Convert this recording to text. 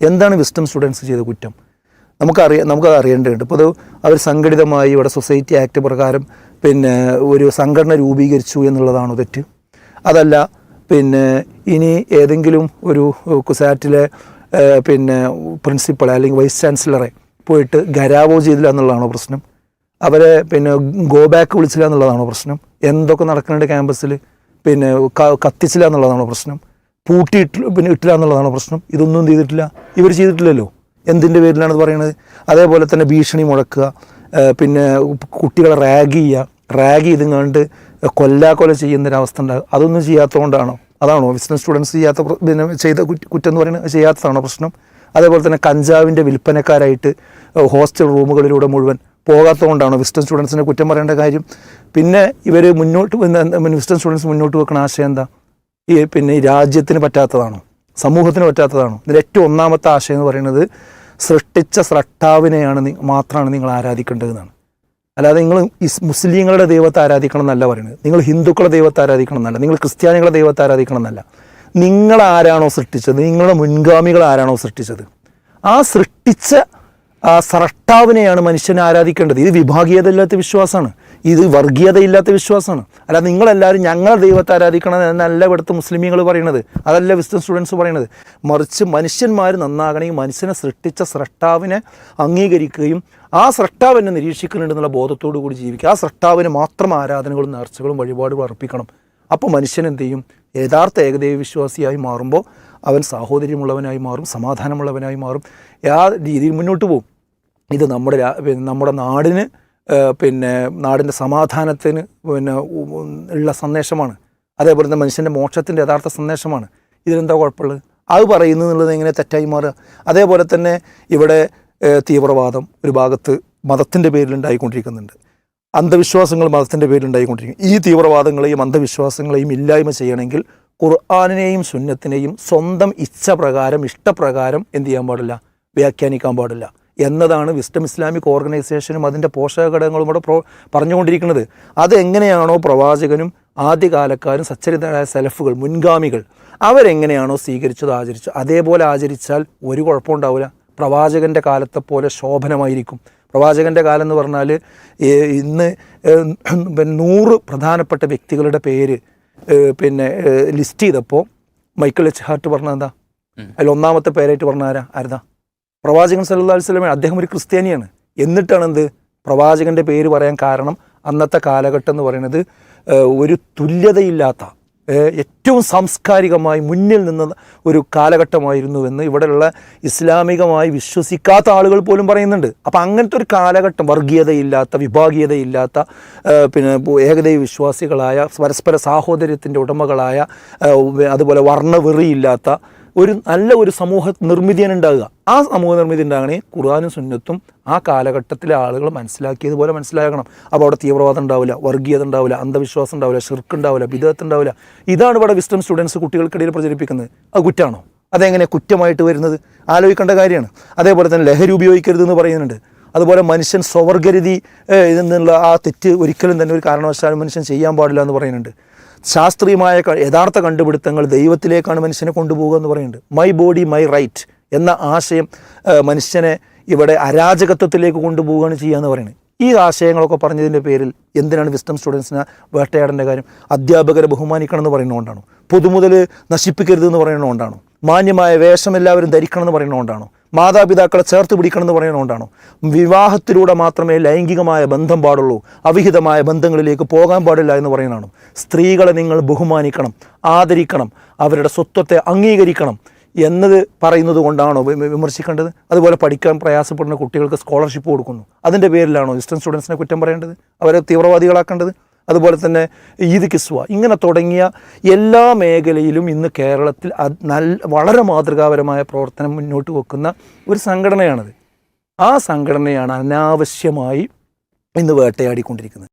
എന്താണ് wisdom students ചെയ്ത കുറ്റം? നമുക്കറിയാം നമുക്കത് അറിയേണ്ടതുണ്ട് ഇപ്പോൾ അത് അവർ സംഘടിതമായി ഇവിടെ സൊസൈറ്റി ആക്ട് പ്രകാരം പിന്നെ ഒരു സംഘടന രൂപീകരിച്ചു എന്നുള്ളതാണോ തെറ്റ്? അതല്ല പിന്നെ ഇനി ഏതെങ്കിലും ഒരു കുസാറ്റിലെ പിന്നെ പ്രിൻസിപ്പൾ അല്ലെങ്കിൽ വൈസ് ചാൻസലറെ പോയിട്ട് ഗരാവോ ചെയ്തില്ല എന്നുള്ളതാണോ പ്രശ്നം? അവരെ പിന്നെ ഗോ ബാക്ക് വിളിച്ചില്ല എന്നുള്ളതാണോ പ്രശ്നം? എന്തൊക്കെ നടക്കുന്നുണ്ട് ക്യാമ്പസിൽ പിന്നെ കത്തിച്ചില്ല എന്നുള്ളതാണോ പ്രശ്നം? പൂട്ടിയിട്ട് പിന്നെ ഇട്ടില്ല എന്നുള്ളതാണ് പ്രശ്നം. ഇതൊന്നും ചെയ്തിട്ടില്ല. ഇവർ ചെയ്തിട്ടില്ലല്ലോ. എന്തിന്റെ പേരിലാണ് പറയുന്നത്? അതേപോലെ തന്നെ ഭീഷണി മുഴക്കുക പിന്നെ കുട്ടികളെ റാഗ് ചെയ്യുക. റാഗ് ചെയ്തുകൊണ്ട് കൊല്ലാക്കൊല ചെയ്യുന്നൊരവസ്ഥ ഉണ്ടാകുക അതൊന്നും ചെയ്യാത്തതുകൊണ്ടാണോ? അതാണോ? ബിസിനസ് സ്റ്റുഡൻസ് ചെയ്യാത്ത പിന്നെ ചെയ്ത കുറ്റ- കുറ്റം എന്ന് പറയുന്നത് ചെയ്യാത്തതാണോ പ്രശ്നം? അതേപോലെ തന്നെ കഞ്ചാവിന്റെ വിൽപ്പനക്കാരായിട്ട് ഹോസ്റ്റൽ റൂമുകളിലൂടെ മുഴുവൻ പോകാത്തതുകൊണ്ടാണോ വിസ്റ്റൺ സ്റ്റുഡൻസിനെ കുറ്റം പറയേണ്ട കാര്യം? പിന്നെ ഇവർ മുന്നോട്ട് വിസ്റ്റൺ സ്റ്റുഡൻസ് മുന്നോട്ട് വെക്കുന്ന ആശയം എന്താ? ഈ പിന്നെ ഈ രാജ്യത്തിന് പറ്റാത്തതാണോ? സമൂഹത്തിന് പറ്റാത്തതാണോ? ഇതിന്റെ ഏറ്റവും ഒന്നാമത്തെ ആശയം എന്ന് പറയുന്നത് സൃഷ്ടിച്ച സ്രഷ്ടാവിനെയാണ് മാത്രമാണ് നിങ്ങൾ ആരാധിക്കേണ്ടതെന്നാണ്. അല്ലാതെ നിങ്ങൾ മുസ്ലിങ്ങളുടെ ദൈവത്തെ ആരാധിക്കണം എന്നല്ല പറയുന്നത്. നിങ്ങൾ ഹിന്ദുക്കളുടെ ദൈവത്തെ ആരാധിക്കണം എന്നല്ല. നിങ്ങൾ ക്രിസ്ത്യാനികളുടെ ദൈവത്തെ ആരാധിക്കണം എന്നല്ല. നിങ്ങൾ ആരാണോ സൃഷ്ടിച്ചത്? നിങ്ങളുടെ മുൻഗാമികൾ ആരാണോ സൃഷ്ടിച്ചത്? ആ സൃഷ്ടിച്ച സ്രഷ്ടാവിനെയാണ് മനുഷ്യനെ ആരാധിക്കേണ്ടത്. ഇത് വിഭാഗീയതല്ലാത്ത വിശ്വാസമാണ്. ഇത് വർഗീയതയില്ലാത്ത വിശ്വാസമാണ്. അല്ല നിങ്ങളെല്ലാവരും ഞങ്ങളുടെ ദൈവത്തെ ആരാധിക്കണം എന്നല്ല ഇവിടുത്തെ മുസ്ലിമീങ്ങൾ പറയണത്. അതല്ല വിസ്തം സ്റ്റുഡൻസ് പറയണത്. മറിച്ച് മനുഷ്യന്മാർ നന്നാകണമെങ്കിൽ മനുഷ്യനെ സൃഷ്ടിച്ച സ്രഷ്ടാവിനെ അംഗീകരിക്കുകയും ആ സ്രഷ്ടാവിനെ നിരീക്ഷിക്കുന്നുണ്ടെന്നുള്ള ബോധത്തോടു കൂടി ജീവിക്കുക. ആ സ്രഷ്ടാവിന് മാത്രം ആരാധനകളും നേർച്ചകളും വഴിപാടുകളും അർപ്പിക്കണം. അപ്പോൾ മനുഷ്യൻ എന്ത് ചെയ്യും? യഥാർത്ഥ ഏകദൈവ വിശ്വാസിയായി മാറുമ്പോൾ അവൻ സാഹോദര്യമുള്ളവനായി മാറും സമാധാനമുള്ളവനായി മാറും. ആ രീതിയിൽ മുന്നോട്ട് പോകും ഇത് നമ്മുടെ നമ്മുടെ നാടിന് പിന്നെ നാടിന്റെ സമാധാനത്തിന് പിന്നെ ഉള്ള സന്ദേശമാണ്. അതേപോലെ തന്നെ മനുഷ്യന്റെ മോക്ഷത്തിന്റെ യഥാർത്ഥ സന്ദേശമാണ്. ഇതിലെന്താ കുഴപ്പമുള്ളത്? അത് പറയുന്നു എന്നുള്ളത് എങ്ങനെ തെറ്റായി മാറുക? അതേപോലെ തന്നെ ഇവിടെ തീവ്രവാദം ഒരു ഭാഗത്ത് മതത്തിന്റെ പേരിലുണ്ടായിക്കൊണ്ടിരിക്കുന്നുണ്ട്. അന്ധവിശ്വാസങ്ങൾ മതത്തിന്റെ പേരിലുണ്ടായിക്കൊണ്ടിരിക്കും. ഈ തീവ്രവാദങ്ങളെയും അന്ധവിശ്വാസങ്ങളെയും ഇല്ലായ്മ ചെയ്യണമെങ്കിൽ ഖുർആാനിനെയും സുന്നത്തിനെയും സ്വന്തം ഇച്ഛ പ്രകാരം ഇഷ്ടപ്രകാരം എന്ത് ചെയ്യാൻ പാടില്ല? വ്യാഖ്യാനിക്കാൻ പാടില്ല. എന്നതാണ് വിസ്റ്റം ഇസ്ലാമിക് ഓർഗനൈസേഷനും അതിന്റെ പോഷക ഘടകങ്ങളും കൂടെ പ്രോ പറഞ്ഞുകൊണ്ടിരിക്കുന്നത്. അതെങ്ങനെയാണോ പ്രവാചകനും ആദ്യകാലക്കാരും സച്ചരിതരായ സെലഫുകൾ മുൻഗാമികൾ അവരെങ്ങനെയാണോ സ്വീകരിച്ചത് ആചരിച്ചു അതേപോലെ ആചരിച്ചാൽ ഒരു കുഴപ്പമുണ്ടാവില്ല. പ്രവാചകന്റെ കാലത്തെ പോലെ ശോഭനമായിരിക്കും. പ്രവാചകന്റെ കാലം എന്ന് പറഞ്ഞാൽ ഇന്ന് നൂറ് പ്രധാനപ്പെട്ട വ്യക്തികളുടെ പേര് പിന്നെ ലിസ്റ്റ് ചെയ്തപ്പോൾ മൈക്കിൾ എച്ച് ഹാർട്ട് പറഞ്ഞ എന്താ അതിൽ ഒന്നാമത്തെ പേരായിട്ട് പറഞ്ഞ ആരാ? ആരുതാ? പ്രവാചകൻ സല്ലാ അലൈഹി വസല്ലമ അദ്ദേഹം ഒരു ക്രിസ്ത്യാനിയാണ്. എന്നിട്ടാണ് എന്ത് പ്രവാചകന്റെ പേര് പറയാൻ കാരണം അന്നത്തെ കാലഘട്ടം എന്ന് പറയുന്നത് ഒരു തുല്യതയില്ലാത്ത ഏറ്റവും സാംസ്കാരികമായി മുന്നിൽ നിന്ന ഒരു കാലഘട്ടമായിരുന്നുവെന്ന് ഇവിടെയുള്ള ഇസ്ലാമികമായി വിശ്വസിക്കാത്ത ആളുകൾ പോലും പറയുന്നുണ്ട്. അപ്പോൾ അങ്ങനത്തെ ഒരു കാലഘട്ടം വർഗീയതയില്ലാത്ത വിഭാഗീയതയില്ലാത്ത പിന്നെ ഏകദൈവ വിശ്വാസികളായ പരസ്പര സാഹോദര്യത്തിന്റെ ഉടമകളായ അതുപോലെ വർണവെറിയില്ലാത്ത ഒരു നല്ല ഒരു സമൂഹ നിർമ്മിതിയാണ് ഉണ്ടാകുക ആ സമൂഹ നിർമ്മിതി ഉണ്ടാകണേ ഖുർആാനും സുന്നത്തും ആ കാലഘട്ടത്തിലെ ആളുകൾ മനസ്സിലാക്കിയതുപോലെ മനസ്സിലാക്കണം അപ്പോൾ അവിടെ തീവ്രവാദം ഉണ്ടാവില്ല വർഗീയത ഉണ്ടാവില്ല അന്ധവിശ്വാസം ഉണ്ടാവില്ല ഷിർക്ക് ഉണ്ടാവില്ല വിധത്ത് ഉണ്ടാവില്ല. ഇതാണ് ഇവിടെ വിസ്റ്റം സ്റ്റുഡൻസ് കുട്ടികൾക്കിടയിൽ പ്രചരിപ്പിക്കുന്നത്. അത് കുറ്റാണോ? അതെങ്ങനെ കുറ്റമായിട്ട് വരുന്നത്? ആലോചിക്കേണ്ട കാര്യമാണ്. അതേപോലെ തന്നെ ലഹരി ഉപയോഗിക്കരുത് എന്ന് പറയുന്നുണ്ട്. അതുപോലെ മനുഷ്യൻ സ്വവർഗരതി ഇതിൽ എന്നുള്ള ആ തെറ്റ് ഒരിക്കലും തന്നെ ഒരു കാരണവശാലും മനുഷ്യൻ ചെയ്യാൻ പാടില്ല എന്ന് പറയുന്നുണ്ട്. ശാസ്ത്രീയമായ യഥാർത്ഥ കണ്ടുപിടുത്തങ്ങൾ ദൈവത്തിലേക്കാണ് മനുഷ്യനെ കൊണ്ടുപോകുക എന്ന് പറയുന്നുണ്ട്. മൈ ബോഡി മൈ റൈറ്റ് എന്ന ആശയം മനുഷ്യനെ ഇവിടെ അരാജകത്വത്തിലേക്ക് കൊണ്ടുപോവുകയാണ് ചെയ്യുക എന്ന് പറയുന്നത്. ഈ ആശയങ്ങളൊക്കെ പറഞ്ഞതിന്റെ പേരിൽ എന്തിനാണ് വിസ്റ്റം സ്റ്റുഡൻസിനെ വേട്ടയാടേണ്ട കാര്യം? അധ്യാപകരെ ബഹുമാനിക്കണം എന്ന് പറയുന്നതുകൊണ്ടാണോ? പൊതുമുതൽ നശിപ്പിക്കരുത് എന്ന് പറയുന്നതുകൊണ്ടാണോ? മാന്യമായ വേഷം എല്ലാവരും ധരിക്കണം എന്ന് പറയുന്നതുകൊണ്ടാണോ? മാതാപിതാക്കളെ ചേർത്ത് പിടിക്കണം എന്ന് പറയുന്നതുകൊണ്ടാണോ? വിവാഹത്തിലൂടെ മാത്രമേ ലൈംഗികമായ ബന്ധം പാടുള്ളൂ. അവിഹിതമായ ബന്ധങ്ങളിലേക്ക് പോകാൻ പാടില്ല എന്ന് പറയുന്നതാണോ. സ്ത്രീകളെ നിങ്ങൾ ബഹുമാനിക്കണം ആദരിക്കണം അവരുടെ സ്വത്വത്തെ അംഗീകരിക്കണം എന്നത് പറയുന്നത് കൊണ്ടാണോ വിമർശിക്കേണ്ടത്? അതുപോലെ പഠിക്കാൻ പ്രയാസപ്പെടുന്ന കുട്ടികൾക്ക് സ്കോളർഷിപ്പ് കൊടുക്കുന്നു. അതിന്റെ പേരിലാണോ ഇസ്റ്റേൺ സ്റ്റുഡൻസിനെ കുറ്റം പറയേണ്ടത്? അവരെ തീവ്രവാദികളാക്കേണ്ടത്? അതുപോലെ തന്നെ ഈദ് കിസ്വ. ഇങ്ങനെ തുടങ്ങിയ എല്ലാ മേഖലയിലും ഇന്ന് കേരളത്തിൽ നല്ല വളരെ മാതൃകാപരമായ പ്രവർത്തനം മുന്നോട്ട് വെക്കുന്ന ഒരു സംഘടനയാണത്. ആ സംഘടനയാണ് അനാവശ്യമായി ഇന്ന് വേട്ടയാടിക്കൊണ്ടിരിക്കുന്നത്.